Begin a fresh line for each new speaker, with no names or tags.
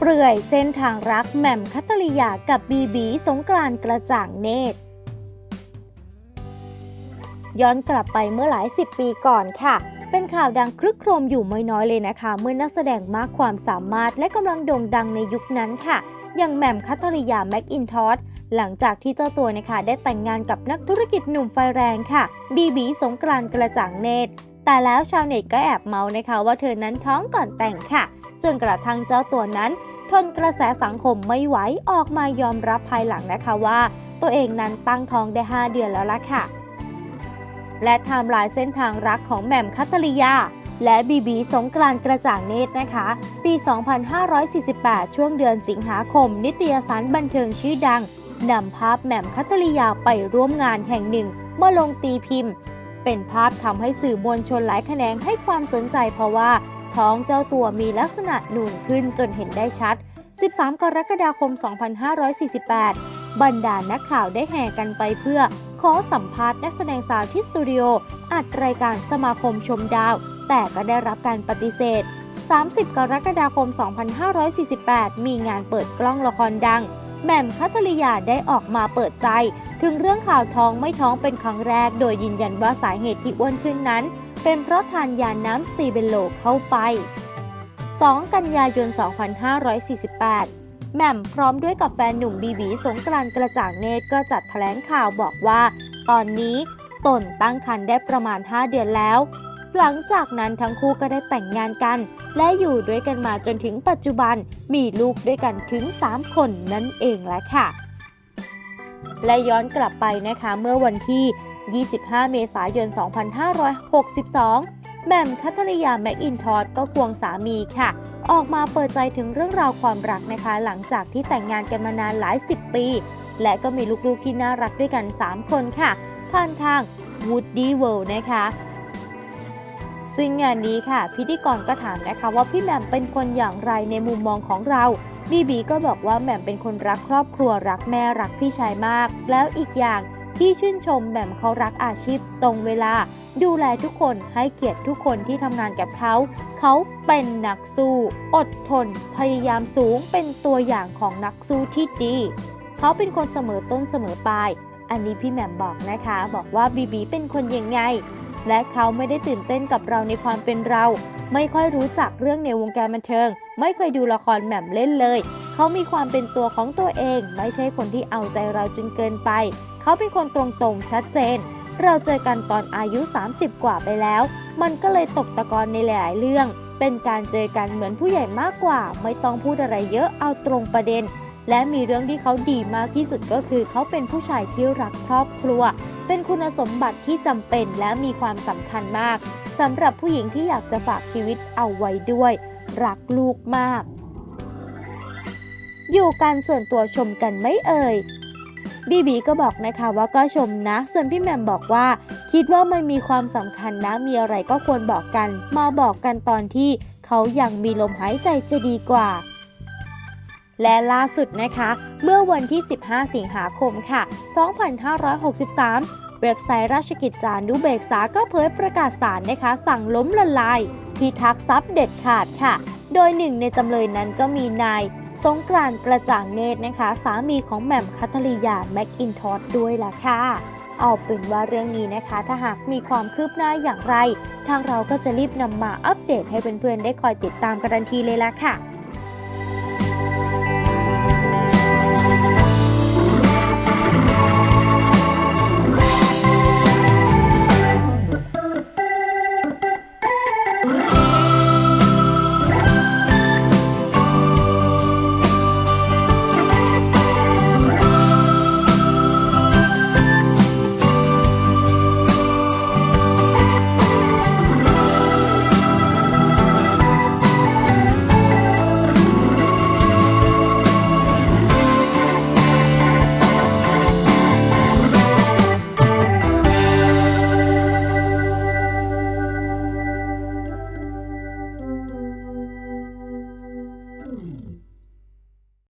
เปลือยเส้นทางรักแหม่มคัตริยากับบีบีสงกรานต์กระจ่างเนตร ย้อนกลับไปเมื่อหลายสิบปีก่อนค่ะ เป็นข่าวดังคลึกโครมอยู่ไม่น้อยเลยนะคะ เมื่อนักแสดงมากความสามารถและกำลังโด่งดังในยุคนั้นค่ะ อย่างแหม่มคัตริยาแม็กอินทอสหลังจากที่เจ้าตัวนะคะได้แต่งงานกับนักธุรกิจหนุ่มไฟแรงค่ะ บีบีสงกรานต์กระจ่างเนตร แต่แล้วชาวเน็ตก็แอบเมาส์นะคะว่าเธอนั้นท้องก่อนแต่งค่ะ จนกระทั่งเจ้าตัวนั้น ทนกระแสสังคมไม่ไหวออกมายอมรับภายหลังนะคะว่า ตัวเองนั้นตั้งท้องได้ 5 เดือนแล้วล่ะค่ะ และไทม์ไลน์เส้นทางรักของแหม่มคัตตริยาและบีบีสงกรานกระจ่างเนตรนะคะ ปี 2548 ช่วงเดือนสิงหาคม นิตยสารบันเทิงชื่อดังนำภาพแหม่มคัตตริยาไปร่วมงานแห่งหนึ่งมาลงตีพิมพ์ เป็นภาพทำให้สื่อมวลชนหลายแขนงให้ความสนใจเพราะว่า ท้องเจ้าตัวมีลักษณะนูนขึ้นจนเห็นได้ชัด 13 กรกฎาคม 2548 บรรดานักข่าวได้แห่กันไปเพื่อ ขอสัมภาษณ์นักแสดงสาวที่สตูดิโออัดรายการสมาคมชมดาว แต่ก็ได้รับการปฏิเสธ 30 กรกฎาคม 2548 มีงานเปิดกล้องละครดัง แหม่มคัทริยาได้ออกมาเปิดใจ ถึงเรื่องข่าวท้องไม่ท้องเป็นครั้งแรก โดยยืนยันว่าสาเหตุที่อ้วนขึ้นนั้น เป็นเพราะทานยาน้ำสตีเบนโลเข้าไป 2 กันยายน 2548แหม่มพร้อมด้วยกับแฟนหนุ่มบีบีสงกรานต์กระจ่างเนตรก็จัดแถลงข่าวบอกว่า ตอนนี้ตนตั้งครรภ์ได้ประมาณ 5 เดือนแล้ว หลังจากนั้นทั้งคู่ก็ได้แต่งงานกัน และอยู่ด้วยกันมาจนถึงปัจจุบันมีลูกด้วยกันถึง 3 คนนั่นเองแหละค่ะ และย้อนกลับไปนะคะเมื่อวันที่ 25 เมษายน 2562 แหม่มคัทริยาแม็กอินทอสก็ควงสามีค่ะ ออกมาเปิดใจถึงเรื่องราวความรักนะคะ หลังจากที่แต่งงานกันมานานหลายสิบปี และก็มีลูกๆที่น่ารักด้วยกัน 3 คนค่ะผ่านทาง Woody World นะคะ ซึ่งงานนี้ค่ะ พิธีกรก็ถามนะคะว่าพี่แหม่มเป็นคนอย่างไรในมุมมองของเราบีบีก็บอกว่าแหม่มเป็นคนรักครอบครัวรักแม่รักพี่ชายมาก แล้วอีกอย่างที่ชื่นชมแหม่มเขารักอาชีพตรงเวลา ดูแลทุกคนให้เกียรติทุกคนที่ทำงานกับเขา เขาเป็นนักสู้ อดทน พยายามสูงเป็นตัวอย่างของนักสู้ที่ดี เขาเป็นคนเสมอต้นเสมอปลาย อันนี้พี่แหม่มบอกนะคะ บอกว่าบีบีเป็นคนยังไง และเขาไม่ได้ตื่นเต้นกับเราในความเป็นเรา ไม่ค่อยรู้จักเรื่องในวงการบันเทิง ไม่เคยดูละครแหม่มเล่นเลย เขามีความเป็นตัวของตัวเอง ไม่ใช่คนที่เอาใจเราจนเกินไป เขาเป็นคนตรงๆชัดเจน เราเจอกันตอนอายุ 30 กว่าไปแล้ว มันก็เลยตกตะกอนในหลายๆเรื่อง เป็นการเจอกันเหมือนผู้ใหญ่มากกว่า ไม่ต้องพูดอะไรเยอะเอาตรงประเด็นและมีเรื่องที่เขาดีมากที่สุดก็คือเขาเป็นผู้ชายที่รักครอบครัว เป็นคุณสมบัติที่จำเป็นและมีความสำคัญมากสำหรับผู้หญิงที่อยากจะฝากชีวิตเอาไว้ด้วย รักลูกมาก อยู่กันส่วนตัวชมกันไม่เอ่ยบีบีก็บอกนะคะว่าก็ชมนะ ส่วนพี่แหม่มบอกว่า คิดว่ามันมีความสำคัญนะ มีอะไรก็ควรบอกกัน มาบอกกันตอนที่เขายังมีลมหายใจจะดีกว่า และล่าสุดนะคะ เมื่อวันที่ 15 สิงหาคมค่ะ 2563เว็บไซต์ราชกิจจานุเบกษาก็เผยประกาศศาลนะคะ สั่งล้มละลายพิทักษ์ทรัพย์เด็ดขาดค่ะ โดยหนึ่งในจำเลยนั้นก็มีนายสงกรานต์กระจ่างเนตรนะคะ สามีของแหม่มคัทริยาแม็กอินทอสด้วยล่ะค่ะ เอาเป็นว่าเรื่องนี้นะคะ ถ้าหากมีความคืบหน้าอย่างไร ทางเราก็จะรีบนำมาอัปเดตให้เพื่อนๆได้คอยติดตามกันทันทีเลยล่ะค่ะ